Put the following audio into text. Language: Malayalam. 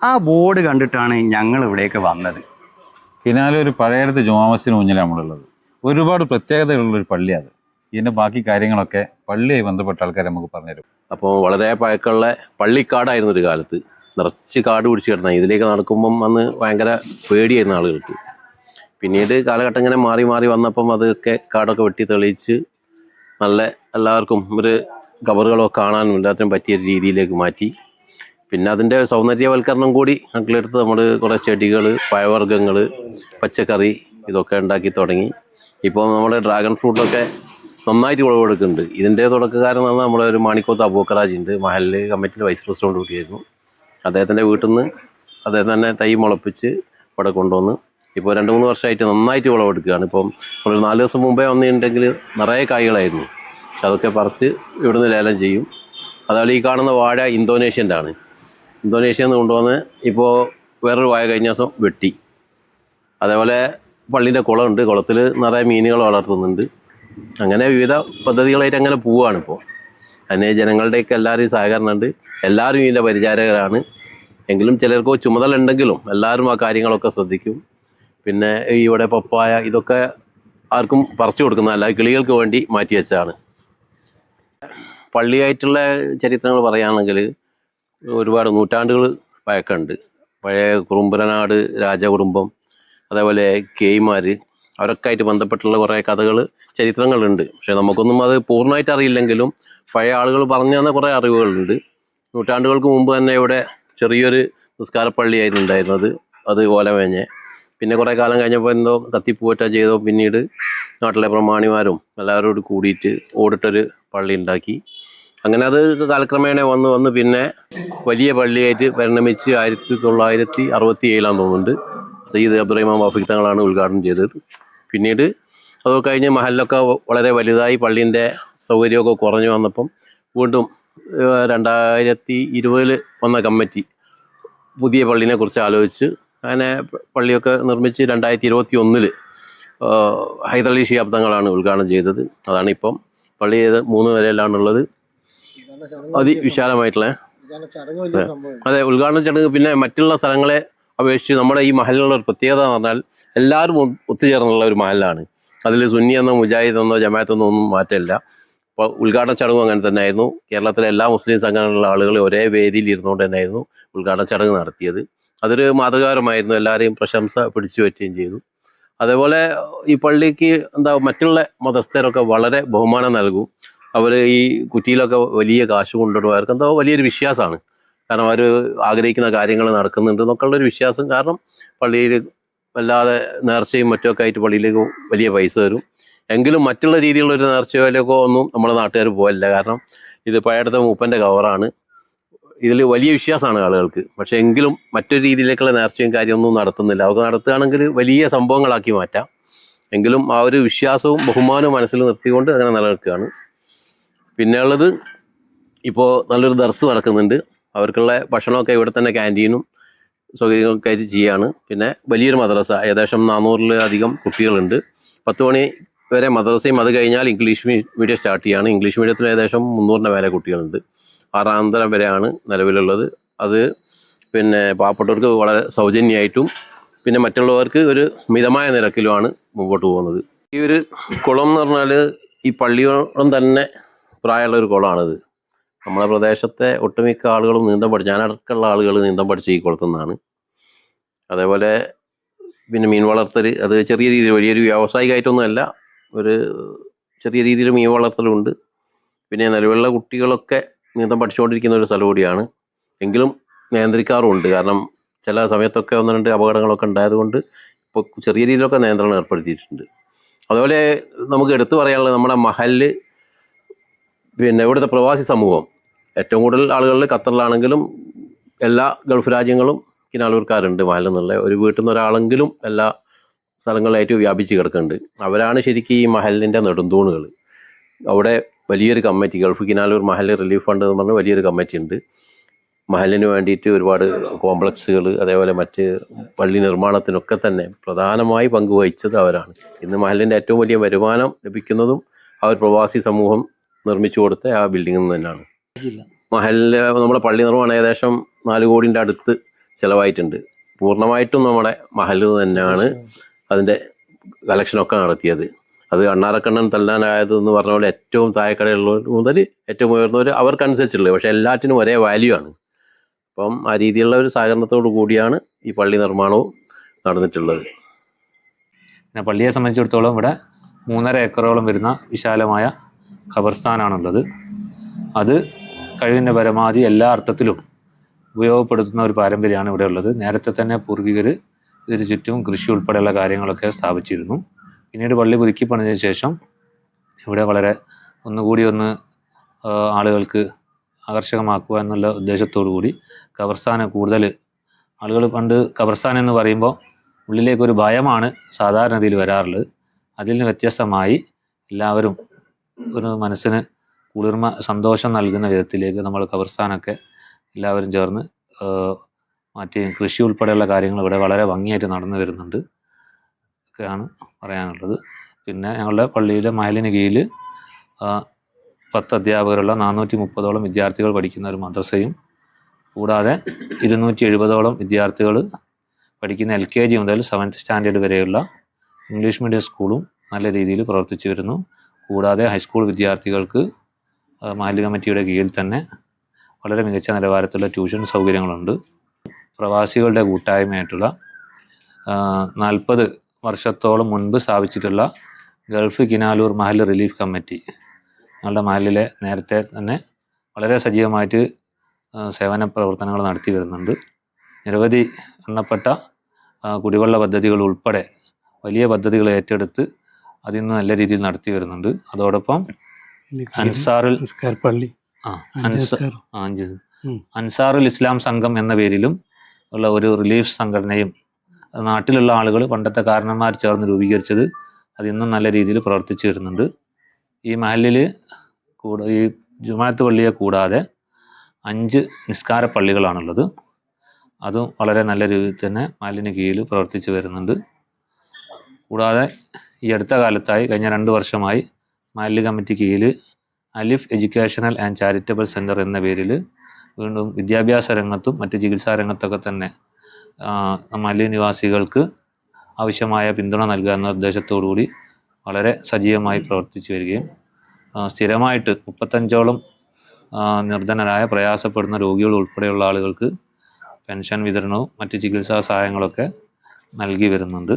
ആ ബോർഡ് കണ്ടിട്ടാണ് ഞങ്ങൾ ഇവിടേക്ക് വന്നത്. കിനാലെ ഒരു പഴയടത്ത് ജുമാമസിന് മുന്നിലാണ് നമ്മളുള്ളത്. ഒരുപാട് പ്രത്യേകതകളുള്ള ഒരു പള്ളി പള്ളിയാണ് ഇതിന്റെ ബാക്കി കാര്യങ്ങളൊക്കെ പള്ളിയായി ബന്ധപ്പെട്ട ആൾക്കാർ നമുക്ക് പറഞ്ഞുതരും. അപ്പോൾ വളരെ പഴക്കമുള്ള പള്ളിക്കാടായിരുന്നു ഒരു കാലത്ത്. നിറച്ച് കാട് പിടിച്ച് കിടന്ന ഇതിലേക്ക് നടക്കുമ്പം അന്ന് ഭയങ്കര പേടിയായിരുന്നു ആളുകൾക്ക്. പിന്നീട് കാലഘട്ടം ഇങ്ങനെ മാറി മാറി വന്നപ്പം അതൊക്കെ കാടൊക്കെ വെട്ടി തെളിയിച്ച് നല്ല എല്ലാവർക്കും ഒരു കബറുകളൊക്കെ കാണാനും എല്ലാത്തിനും പറ്റിയ രീതിയിലേക്ക് മാറ്റി. പിന്നെ അതിന്റെ സൗന്ദര്യവൽക്കരണം കൂടി കണക്കിലെടുത്ത് നമ്മൾ കുറേ ചെടികൾ പഴവർഗങ്ങൾ പച്ചക്കറി ഇതൊക്കെ ഉണ്ടാക്കി തുടങ്ങി. ഇപ്പോൾ നമ്മുടെ ഡ്രാഗൺ ഫ്രൂട്ടൊക്കെ നന്നായിട്ട് വിളവെടുക്കുന്നുണ്ട്. ഇതിന്റെ തുടക്കക്കാരൻ എന്ന് പറഞ്ഞാൽ ഒരു മാണിക്കോത്ത് അബൂക്കറാജ് ഉണ്ട് മഹൽ കമ്മിറ്റിയിൽ വൈസ് പ്രസിഡന്റ് കൂടിയായിരുന്നു. അദ്ദേഹത്തിന്റെ വീട്ടിൽ നിന്ന് അദ്ദേഹം തന്നെ തൈ മുളപ്പിച്ച് ഇവിടെ കൊണ്ടുവന്ന് ഇപ്പോൾ രണ്ട് മൂന്ന് വർഷമായിട്ട് നന്നായിട്ട് വിളവെടുക്കുകയാണ്. ഇപ്പം ഒരു നാല് ദിവസം മുമ്പേ വന്നിട്ടുണ്ടെങ്കിൽ നിറയെ കായ്കളായിരുന്നു. പക്ഷെ അതൊക്കെ പറിച്ച് ഇവിടുന്ന് ലേലം ചെയ്യും. അതുപോലെ ഈ കാണുന്ന വാഴ ഇന്തോനേഷ്യന്റെ ആണ് ഇന്തോനേഷ്യയിൽ നിന്ന് കൊണ്ടുവന്ന് ഇപ്പോൾ വേറൊരു വായ കഴിഞ്ഞ ദിവസം വെട്ടി. അതേപോലെ പള്ളീന്റെ കുളമുണ്ട്. കുളത്തിൽ നിറയെ മീനുകൾ വളർത്തുന്നുണ്ട്. അങ്ങനെ വിവിധ പദ്ധതികളായിട്ട് അങ്ങനെ പോവുകയാണ് ഇപ്പോൾ. അതിന് ജനങ്ങളുടെയൊക്കെ എല്ലാവരെയും സഹകരണമുണ്ട് എല്ലാവരും ഇതിന്റെ പരിചാരകരാണ്. എങ്കിലും ചിലർക്ക് ചുമതല ഉണ്ടെങ്കിലും എല്ലാവരും ആ കാര്യങ്ങളൊക്കെ ശ്രദ്ധിക്കും. പിന്നെ ഇവിടെ പപ്പായ ഇതൊക്കെ ആർക്കും പറിച്ചു കൊടുക്കുന്നതല്ല കിളികൾക്ക് വേണ്ടി മാറ്റി വെച്ചതാണ്. പള്ളിയായിട്ടുള്ള ചരിത്രങ്ങൾ പറയുകയാണെങ്കിൽ ഒരുപാട് നൂറ്റാണ്ടുകൾ പഴക്കമുണ്ട്. പഴയ കുറുമ്പരനാട് രാജകുടുംബം അതേപോലെ കേയ്മാർ അവരൊക്കെ ആയിട്ട് ബന്ധപ്പെട്ടുള്ള കുറേ കഥകൾ ചരിത്രങ്ങളുണ്ട്. പക്ഷെ നമുക്കൊന്നും അത് പൂർണമായിട്ട് അറിയില്ലെങ്കിലും പഴയ ആളുകൾ പറഞ്ഞു തന്ന കുറേ അറിവുകളുണ്ട്. നൂറ്റാണ്ടുകൾക്ക് മുമ്പ് തന്നെ ഇവിടെ ചെറിയൊരു നിസ്കാരപ്പള്ളിയായിരുന്നു ഉണ്ടായിരുന്നത് അത് ഓലമേഞ്ഞ്. പിന്നെ കുറേ കാലം കഴിഞ്ഞപ്പോൾ എന്തോ കത്തിപ്പൂവറ്റ ചെയ്തോ പിന്നീട് നാട്ടിലെ പ്രമാണിമാരും എല്ലാവരോടും കൂടിയിട്ട് ഓടിട്ടൊരു പള്ളി ഉണ്ടാക്കി അങ്ങനെ അത് കാലക്രമേണ വന്ന് വന്ന് പിന്നെ വലിയ പള്ളിയായിട്ട് പരിണമിച്ച് ആയിരത്തി തൊള്ളായിരത്തി അറുപത്തി ഏഴിലാന്ന് തോന്നുന്നുണ്ട്. സയ്യിദ് അബ്ദുറഹിമാൻ വാഫിക് തങ്ങളാണ് ഉദ്ഘാടനം ചെയ്തത്. പിന്നീട് അതൊക്കെ കഴിഞ്ഞ് മഹലിലൊക്കെ വളരെ വലുതായി പള്ളീന്റെ സൗകര്യമൊക്കെ കുറഞ്ഞു വന്നപ്പം വീണ്ടും രണ്ടായിരത്തി ഇരുപതിൽ വന്ന കമ്മിറ്റി പുതിയ പള്ളിനെ കുറിച്ച് ആലോചിച്ച് അങ്ങനെ പള്ളിയൊക്കെ നിർമ്മിച്ച് രണ്ടായിരത്തി ഇരുപത്തി ഒന്നിൽ ഹൈദരലി ഷിയാബ് തങ്ങളാണ് ഉദ്ഘാടനം ചെയ്തത്. അതാണ് ഇപ്പം പള്ളി മൂന്ന് നിലയിലാണുള്ളത്. അതിവിശാലമായിട്ടുള്ള അതെ ഉദ്ഘാടന ചടങ്ങ് പിന്നെ മറ്റുള്ള സ്ഥലങ്ങളെ അപേക്ഷിച്ച് നമ്മുടെ ഈ മഹലിനുള്ള ഒരു പ്രത്യേകത എന്ന് പറഞ്ഞാൽ എല്ലാവരും ഒത്തുചേർന്നുള്ള ഒരു മഹലാണ്. അതിൽ സുന്നി എന്നോ മുജാഹിദ് എന്നോ ജമാഅത്ത് എന്നോ ഒന്നും മാറ്റമില്ല. അപ്പോൾ ഉദ്ഘാടന ചടങ്ങും അങ്ങനെ തന്നെ ആയിരുന്നു കേരളത്തിലെ എല്ലാ മുസ്ലിം സംഘടനകളിലുള്ള ആളുകൾ ഒരേ വേദിയിൽ ഇരുന്നുകൊണ്ട് തന്നെയായിരുന്നു ഉദ്ഘാടന ചടങ്ങ് നടത്തിയത്. അതൊരു മാതൃകാപരമായിരുന്നു. എല്ലാവരെയും പ്രശംസ പിടിച്ചു പറ്റുകയും ചെയ്തു. അതേപോലെ ഈ പള്ളിക്ക് എന്താ മറ്റുള്ള മതസ്ഥരൊക്കെ വളരെ ബഹുമാനം നൽകും. അവർ ഈ കുറ്റിയിലൊക്കെ വലിയ കാശ് കൊണ്ടുവരും അവർക്ക് എന്തോ വലിയൊരു വിശ്വാസമാണ്. കാരണം അവർ ആഗ്രഹിക്കുന്ന കാര്യങ്ങൾ നടക്കുന്നുണ്ട് എന്നൊക്കെയുള്ള ഒരു വിശ്വാസം. കാരണം പള്ളിയിൽ വല്ലാതെ നേർച്ചയും മറ്റൊക്കെ ആയിട്ട് പള്ളിയിലേക്ക് വലിയ പൈസ വരും എങ്കിലും മറ്റുള്ള രീതിയിലുള്ള ഒരു നേർച്ചയിലേക്കോ ഒന്നും നമ്മുടെ നാട്ടുകാർ പോകല്ല കാരണം ഇത് പഴയടുത്ത മൂപ്പന്റെ കവറാണ്. ഇതിൽ വലിയ വിശ്വാസമാണ് ആളുകൾക്ക്. പക്ഷേ എങ്കിലും മറ്റൊരു രീതിയിലേക്കുള്ള നേർച്ചയും കാര്യമൊന്നും നടത്തുന്നില്ല. അവർക്ക് നടത്തുകയാണെങ്കിൽ വലിയ സംഭവങ്ങളാക്കി മാറ്റാം. എങ്കിലും ആ ഒരു വിശ്വാസവും ബഹുമാനവും മനസ്സിൽ നിർത്തിക്കൊണ്ട് അങ്ങനെ നിലനിൽക്കുകയാണ്. പിന്നെ ഉള്ളത് ഇപ്പോൾ നല്ലൊരു ദർസ് നടക്കുന്നുണ്ട്. അവർക്കുള്ള ഭക്ഷണമൊക്കെ ഇവിടെ തന്നെ ക്യാന്റീനും സൗകര്യങ്ങളൊക്കെ ആയിട്ട് ചെയ്യാണ്. പിന്നെ വലിയൊരു മദ്രസ. ഏകദേശം നാനൂറിലധികം കുട്ടികളുണ്ട്. പത്ത് മണി വരെ മദ്രസയും അത് കഴിഞ്ഞാൽ ഇംഗ്ലീഷ് മീഡിയം സ്റ്റാർട്ട് ചെയ്യാണ്. ഇംഗ്ലീഷ് മീഡിയത്തിൽ ഏകദേശം മുന്നൂറിന്റെ മേലെ കുട്ടികളുണ്ട്. ആറാം തരം വരെയാണ് നിലവിലുള്ളത്. അത് പിന്നെ പാവപ്പെട്ടവർക്ക് വളരെ സൗജന്യമായിട്ടും പിന്നെ മറ്റുള്ളവർക്ക് ഒരു മിതമായ നിരക്കിലുമാണ് മുമ്പോട്ട് പോകുന്നത്. ഈ ഒരു കുളം എന്ന് പറഞ്ഞാൽ ഈ പള്ളിയോളം തന്നെ പ്രായമുള്ള ഒരു കുളമാണിത്. നമ്മുടെ പ്രദേശത്തെ ഒട്ടുമിക്ക ആളുകളും നീന്തം പഠിച്ച് ഞാനടക്കമുള്ള ആളുകൾ നീന്തം പഠിച്ച് ഈ കുളത്തുനിന്നാണ്. അതേപോലെ പിന്നെ മീൻ വളർത്തൽ അത് ചെറിയ രീതിയിൽ വലിയൊരു വ്യാവസായികമായിട്ടൊന്നുമല്ല ഒരു ചെറിയ രീതിയിൽ മീൻ വളർത്തലുണ്ട്. പിന്നെ നിലവിലുള്ള കുട്ടികളൊക്കെ നീന്തം പഠിച്ചുകൊണ്ടിരിക്കുന്ന ഒരു സ്ഥലം കൂടിയാണ്. എങ്കിലും നിയന്ത്രിക്കാറുമുണ്ട്. കാരണം ചില സമയത്തൊക്കെ ഒന്ന് രണ്ട് അപകടങ്ങളൊക്കെ ഉണ്ടായതുകൊണ്ട് ഇപ്പോൾ ചെറിയ രീതിയിലൊക്കെ നിയന്ത്രണം ഏർപ്പെടുത്തിയിട്ടുണ്ട്. അതുപോലെ നമുക്ക് എടുത്തു പറയാനുള്ളത് നമ്മുടെ മഹൽ പിന്നെ ഇവിടുത്തെ പ്രവാസി സമൂഹം. ഏറ്റവും കൂടുതൽ ആളുകളിൽ ഖത്തറിലാണെങ്കിലും എല്ലാ ഗൾഫ് രാജ്യങ്ങളും കിനാലൂർക്കാരുണ്ട് മഹലെന്നുള്ള ഒരു വീട്ടിൽ നിന്ന് ഒരാളെങ്കിലും എല്ലാ സ്ഥലങ്ങളിലായിട്ട് വ്യാപിച്ച് കിടക്കുന്നുണ്ട്. അവരാണ് ശരിക്കും ഈ മഹലിന്റെ നെടുന്തൂണുകൾ. അവിടെ വലിയൊരു കമ്മിറ്റി ഗൾഫ് കിനാലൂർ മഹൽ റിലീഫ് ഫണ്ട് എന്ന് പറഞ്ഞ വലിയൊരു കമ്മിറ്റി ഉണ്ട്. മഹലിന് വേണ്ടിയിട്ട് ഒരുപാട് കോംപ്ലക്സുകൾ അതേപോലെ മറ്റ് പള്ളി നിർമ്മാണത്തിനൊക്കെ തന്നെ പ്രധാനമായി പങ്കുവഹിച്ചത് അവരാണ്. ഇന്ന് മഹലിന്റെ ഏറ്റവും വലിയ വരുമാനം ലഭിക്കുന്നതും ആ ഒരു പ്രവാസി സമൂഹം നിർമ്മിച്ചു കൊടുത്ത ആ ബിൽഡിംഗിൽ നിന്ന് തന്നെയാണ്. മഹലിന്റെ നമ്മുടെ പള്ളി നിർമ്മാണം ഏകദേശം നാല് കോടിന്റെ അടുത്ത് ചിലവായിട്ടുണ്ട്. പൂർണമായിട്ടും നമ്മുടെ മഹലിൽ തന്നെയാണ് അതിന്റെ കളക്ഷനൊക്കെ നടത്തിയത്. അത് അണ്ണാറക്കണ്ണൻ തല്ലാനായത് എന്ന് പറഞ്ഞ പോലെ ഏറ്റവും താഴെക്കടയുള്ളവർ മുതൽ ഏറ്റവും ഉയർന്നവർ അവർക്കനുസരിച്ചുള്ളത്. പക്ഷേ എല്ലാറ്റിനും ഒരേ വാല്യൂ ആണ്. അപ്പം ആ രീതിയിലുള്ള ഒരു സഹകരണത്തോടു കൂടിയാണ് ഈ പള്ളി നിർമ്മാണവും നടന്നിട്ടുള്ളത്. പിന്നെ പള്ളിയെ സംബന്ധിച്ചിടത്തോളം ഇവിടെ മൂന്നര ഏക്കറോളം വരുന്ന വിശാലമായ ഖബർസ്ഥാനാണുള്ളത്. അത് കഴിവിന്റെ പരമാവധി എല്ലാ അർത്ഥത്തിലും ഉപയോഗപ്പെടുത്തുന്ന ഒരു പാരമ്പര്യമാണ് ഇവിടെ ഉള്ളത് നേരത്തെ തന്നെ പൂർവികർ ഇതിന് ചുറ്റും കൃഷി ഉൾപ്പെടെയുള്ള കാര്യങ്ങളൊക്കെ സ്ഥാപിച്ചിരുന്നു. പിന്നീട് പള്ളി പുതുക്കി പണിതിന് ശേഷം ഇവിടെ വളരെ ഒന്നുകൂടി ഒന്ന് ആളുകൾക്ക് ആകർഷകമാക്കുക എന്നുള്ള ഉദ്ദേശത്തോടു കൂടി ഖബർസ്ഥാന് കൂടുതൽ ആളുകൾ പണ്ട് ഖബർസ്ഥാൻ എന്ന് പറയുമ്പോൾ ഉള്ളിലേക്കൊരു ഭയമാണ് സാധാരണ ഇതിൽ വരാറുള്ളത്. അതിൽ നിന്ന് വ്യത്യസ്തമായി എല്ലാവരും ഒരു മനസ്സിന് കുളിർമ സന്തോഷം നൽകുന്ന വിധത്തിലേക്ക് നമ്മൾ കവർസ്ഥാനൊക്കെ എല്ലാവരും ചേർന്ന് മറ്റ് കൃഷി ഉൾപ്പെടെയുള്ള കാര്യങ്ങൾ ഇവിടെ വളരെ ഭംഗിയായിട്ട് നടന്നു വരുന്നുണ്ട്. ഒക്കെയാണ് പറയാനുള്ളത്. പിന്നെ ഞങ്ങളുടെ പള്ളിയിലെ മയലിന് കീഴിൽ പത്ത് അധ്യാപകരുള്ള നാനൂറ്റി മുപ്പതോളം വിദ്യാർത്ഥികൾ പഠിക്കുന്ന ഒരു മദ്രസയും കൂടാതെ ഇരുന്നൂറ്റി എഴുപതോളം വിദ്യാർത്ഥികൾ പഠിക്കുന്ന എൽ കെ ജി മുതൽ സെവൻത്ത് സ്റ്റാൻഡേർഡ് വരെയുള്ള ഇംഗ്ലീഷ് മീഡിയം സ്കൂളും നല്ല രീതിയിൽ പ്രവർത്തിച്ചു വരുന്നു. കൂടാതെ ഹൈസ്കൂൾ വിദ്യാർത്ഥികൾക്ക് മാലിന്യ കമ്മിറ്റിയുടെ കീഴിൽ തന്നെ വളരെ മികച്ച നിലവാരത്തിലുള്ള ട്യൂഷൻ സൗകര്യങ്ങളുണ്ട്. പ്രവാസികളുടെ കൂട്ടായ്മയായിട്ടുള്ള നാൽപ്പത് വർഷത്തോളം മുൻപ് സ്ഥാപിച്ചിട്ടുള്ള ഗൾഫ് കിനാലൂർ മഹൽ റിലീഫ് കമ്മിറ്റി. ഞങ്ങളുടെ മഹലിലെ നേരത്തെ തന്നെ വളരെ സജീവമായിട്ട് സേവന പ്രവർത്തനങ്ങൾ നടത്തി വരുന്നുണ്ട്. നിരവധി എണ്ണപ്പെട്ട കുടിവെള്ള പദ്ധതികൾ ഉൾപ്പെടെ വലിയ പദ്ധതികൾ ഏറ്റെടുത്ത് അതിൽ നിന്ന് നല്ല രീതിയിൽ നടത്തി വരുന്നുണ്ട്. അതോടൊപ്പം അൻസാറുൽ പള്ളി. ആ അഞ്ച്. അൻസാറുൽ ഇസ്ലാം സംഘം എന്ന പേരിലും ഉള്ള ഒരു റിലീഫ് സംഘടനയും നാട്ടിലുള്ള ആളുകൾ പണ്ടത്തെ കാരണന്മാർ ചേർന്ന് രൂപീകരിച്ചത് അത് ഇന്നും നല്ല രീതിയിൽ പ്രവർത്തിച്ചു വരുന്നുണ്ട്. ഈ മഹലിൽ കൂട ഈ ജുമാത്ത് പള്ളിയെ കൂടാതെ അഞ്ച് നിസ്കാര പള്ളികളാണുള്ളത്. അതും വളരെ നല്ല രീതിയിൽ തന്നെ മഹലിന് കീഴിൽ പ്രവർത്തിച്ചു വരുന്നുണ്ട്. കൂടാതെ ഈ അടുത്ത കാലത്തായി കഴിഞ്ഞ രണ്ട് വർഷമായി മാലിന്യ കമ്മിറ്റി കീഴിൽ അലിഫ് എഡ്യൂക്കേഷണൽ ആൻഡ് ചാരിറ്റബിൾ സെന്റർ എന്ന പേരിൽ വീണ്ടും വിദ്യാഭ്യാസ രംഗത്തും മറ്റ് ചികിത്സാ രംഗത്തൊക്കെ തന്നെ ആ, നിവാസികൾക്ക് ആവശ്യമായ പിന്തുണ നൽകുക എന്ന ഉദ്ദേശത്തോടു കൂടി വളരെ സജീവമായി പ്രവർത്തിച്ചു വരികയും സ്ഥിരമായിട്ട് മുപ്പത്തഞ്ചോളം നിർധനരായ പ്രയാസപ്പെടുന്ന രോഗികൾ ഉൾപ്പെടെയുള്ള ആളുകൾക്ക് പെൻഷൻ വിതരണവും മറ്റ് ചികിത്സാ സഹായങ്ങളൊക്കെ നൽകി വരുന്നുണ്ട്.